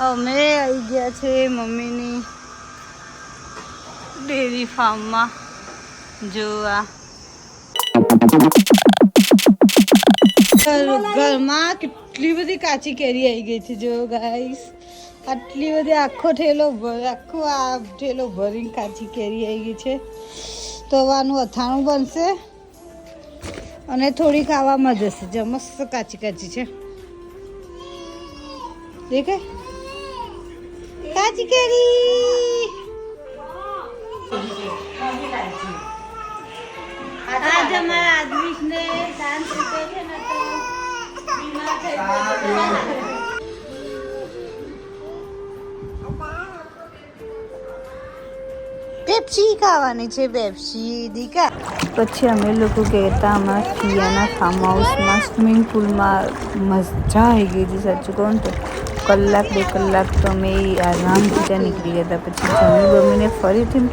અમે આવી ગયા છે મમ્મીની ડેરી ફાર્મમાં. જોવા. ઘરમાં કેટલી બધી કાચી કેરી આવી ગઈ છે, જો ગાઈસ આટલી બધી આખો ઠેલો આખો આ ઠેલો ભરીને કાચી કેરી આવી ગઈ છે. તો આનું અથાણું બનશે અને થોડી ખાવામાં જશે. જે મસ્ત કાચી કાચી છે. દેખાય? કાચી કેરી આજ અમારા આદમીને ડાન્સ શીખે છે ને તો બીમાર થઈ ગયો પેપ્સી ખાવાની છે પેપ્સી દીકા પછી અમે લોકો કહેતા અમારા કિયાના ફાર્મ હાઉસમાં સ્વિમિંગ પુલમાં મજા આવી ગઈ હતી સાચું કહું તો. કલાક, બે કલાક તો અમે આરામથી ત્યાં નીકળી ગયા હતા. પછી જમી બમીને ફરીથી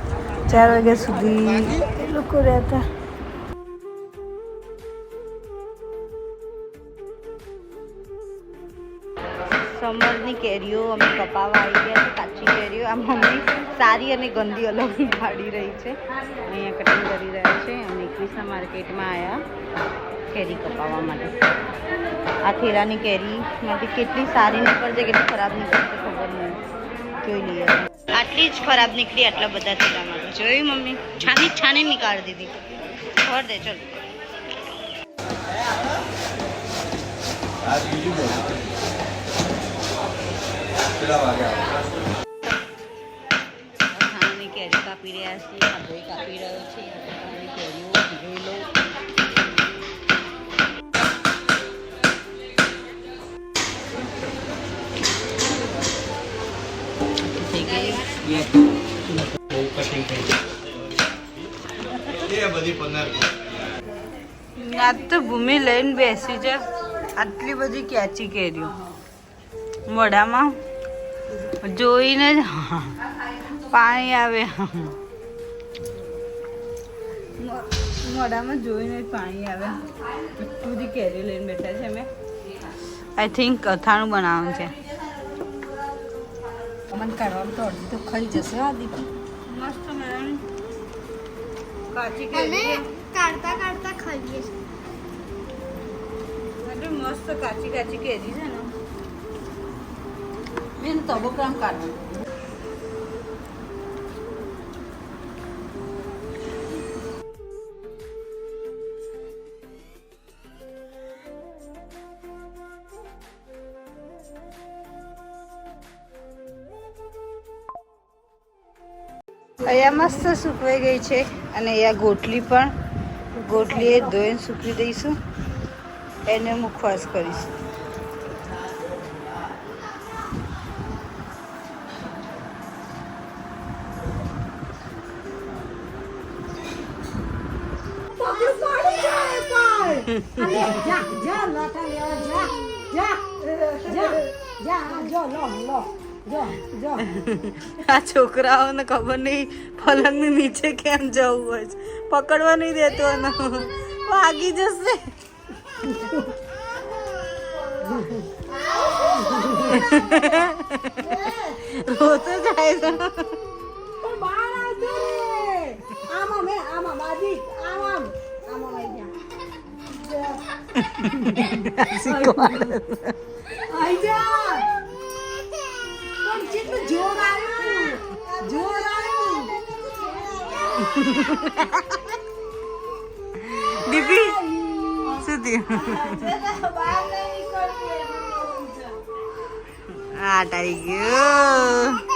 ચાર વાગ્યા સુધી એ લોકો રહેતા સમરની કેરીઓ અમે કપાવા આવી ગયા કાચી કેરીઓ. આ મમ્મી સારી અને ગંદી અલગ પાડી રહી છે. અહીંયા કટિંગ કરી રહ્યા છે અમે એકવીસના માર્કેટમાં આવ્યા કેરી કપાવવા માટે. આ થેરાની કેરીમાંથી કેટલી સારી નીકળશે કેટલી ખરાબ નીકળશે ખબર નહીં જોઈ લઈએ આટલી જ ખરાબ નીકળી આટલા બધા થેરામાંથી જોઈ મમ્મી છાની જ છાની નીકાળી દીધી ખબર દે ચલ અથાણાની કેરી કાપી રહ્યા છીએ આ ભાઈ કાપી રહ્યો છે આજ તો ભૂમિ લઈને બેસી છે. આટલી બધી કેચી કેરીઓ. મોઢામાં જોઈને જ પાણી આવે. મોઢામાં જોઈને જ પાણી આવે. એટલી બધી કેરીઓ લઈને બેઠા છે અમે. આઈ થિંક અથાણું બનાવવાનું છે. મને કાઢવામાં તો અડધી તો ખાઈ જશે આ દીપી? મસ્ત મેડમ કાચી અમે કેરી કાઢતા કાઢતા ખાઈએ છે મસ્ત કાચી કાચી કેરી છે ને. મેં તબો કામ કાઢવાનું અહીંયા મસ્ત સૂકવાઈ ગઈ છે અને અહીંયા ગોટલી પણ. ગોટલી એ ધોઈને સૂકવી દઈશું. એને મુખવાસ કરીશું. જા જા જા જા જા જા જા, લો લો. આ છોકરાઓને ખબર નહીં પલંગની નીચે કેમ જવું હોય છે. પકડવા નહીં દેતો ભાગી જશે. રોતો જાય છે આઈ બહાર આવજો રે આમાં મે આમાં બાજી આમ આમ આમાં આવી જા આઈ જા પણ કેટલું જોર આવ્યું જોર આવ્યું દીદી શું થયું આ ટાઈ ગયો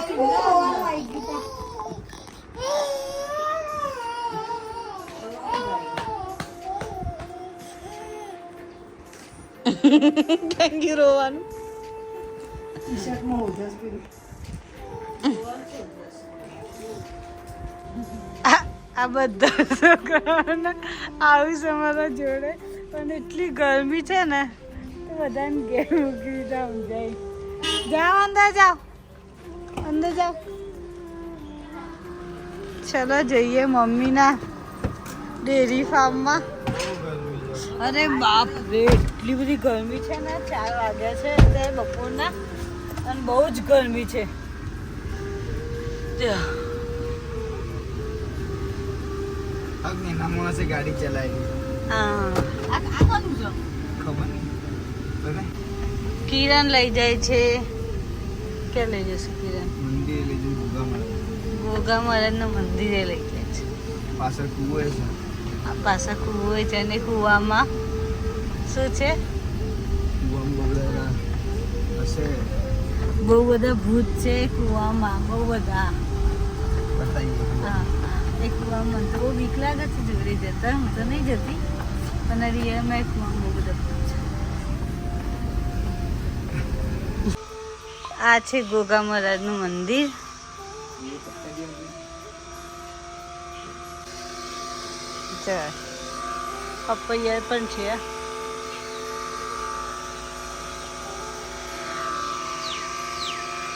થેન્ક યુ રોવાનું ટી-શર્ટમાં ઉધરસ આ બધા આવું છે અમારા જોડે. પણ એટલી ગરમી છે ને, તો બધાને ઘેર મૂકી દીધા સમજાય. જાઓ અંદર જાઓ. અંદર જાઓ. ચલો જઈએ મમ્મીના ડેરી ફાર્મમાં. અરે બાપ રે એટલી બધી ગરમી છે ને ચાર વાગ્યા છે અત્યારે બપોરના અને બહુ જ ગરમી છે. જો. માણસે ગાડી ચલાવી. હા. આ આ કોનું છે? ખબર નહીં. કિરણ લઈ જાય છે. કે લઈ જશે કિરણ? મંદિર લઈ ગોગા મંદિરે લઈ જાય છે. પાછળ કુવો છે. આ પાછા કૂવો છે અને કૂવામાં. શું છે? બહુ બધા ભૂત છે કૂવામાં બહુ બધા. હા એ કૂવામાં તો બહુ બીક લાગે છે જોડે જતા. હું તો નહીં જતી પણ રિયલમાં એ કૂવામાં બહુ બધા ભૂત છે. આ છે ગોગા મહારાજનું મંદિર. ચાલ પપૈયા પણ છે.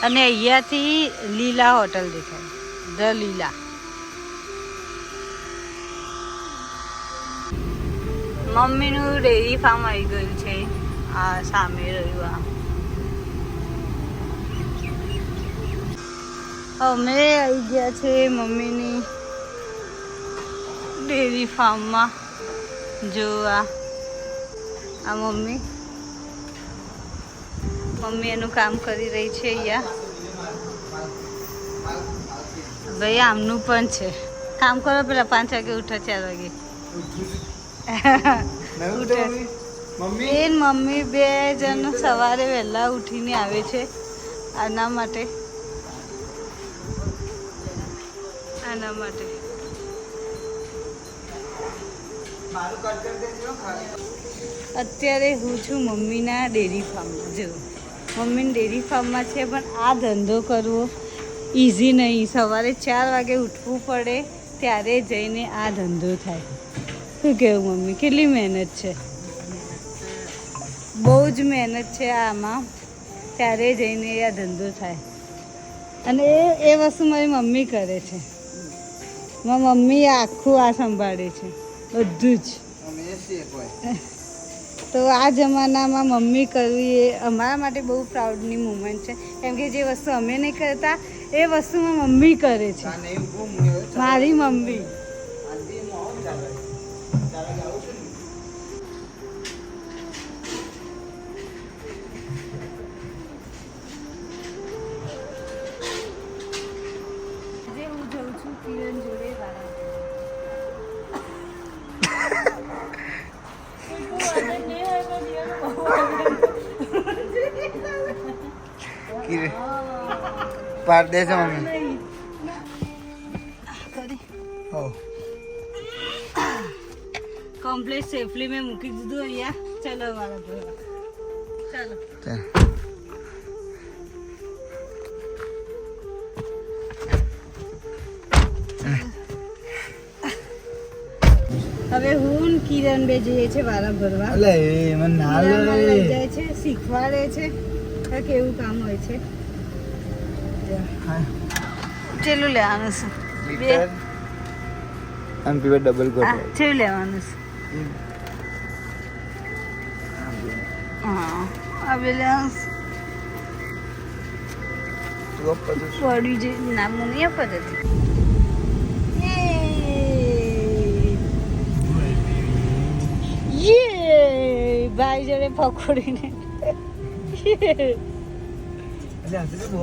અને અહીંયાથી લીલા હોટલ દેખાય. ધ લીલા. મમ્મીનું ડેરી ફાર્મ આવી ગયું છે. આ સામે રહ્યું આ. અમે આવી ગયા છે મમ્મીની ડેરી ફાર્મમાં જોવા. આ મમ્મી. મમ્મી એનું કામ કરી રહી છે અહીંયા. ભાઈ આમનું પણ છે. કામ કરો પેલા પાંચ વાગે ઉઠો ચાર વાગે. બેન મમ્મી બે જણ સવારે વહેલા ઉઠીને આવે છે આના માટે. આના માટે. અત્યારે હું છું મમ્મીના ડેરી ફાર્મ જો, મમ્મીની ડેરી ફાર્મમાં છે, પણ આ ધંધો કરવો ઇઝી નહીં. સવારે ચાર વાગે ઉઠવું પડે, ત્યારે જઈને આ ધંધો થાય. શું કહેવું મમ્મી? કેટલી મહેનત છે? બહુ જ મહેનત છે આમાં. ત્યારે જઈને આ ધંધો થાય. અને એ એ વસ્તુ મારી મમ્મી કરે છે. મારી મમ્મી આખું આ સંભાળે છે. બધું જ. અમે છીએ કોઈ તો આ જમાનામાં મમ્મી કરવી એ અમારા માટે બહુ પ્રાઉડની મુમેન્ટ છે. કેમ કે જે વસ્તુ અમે નહીં કરતા એ વસ્તુમાં મમ્મી કરે છે. મારી મમ્મી. કિરે પાડ દે છે મમ્મી કમ્પ્લીટ સેફલી મેં મૂકી દીધું અહીંયા. ચલો મારા ચાલો. હવે હું કિરણ બે જઈએ છે વારા ભરવા. એટલે મને ના જાય છે શીખવાડે છે. કેવું કામ હોય છે. ચેલું લેવાનું છે. બે. અને પીવા ડબલ ગોઠવ ચેલું લેવાનું છે. હા આ બે લેવાનું પડ્યું જે નામું નહીં આપત હતી. ભાઈ જોડે પકોડીને એટલે આ તો બહુ